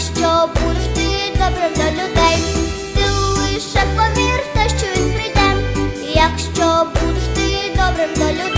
що будеш ти добрим до людей, ти лише повір що він прийде, якщо будеш ти добрим до людей.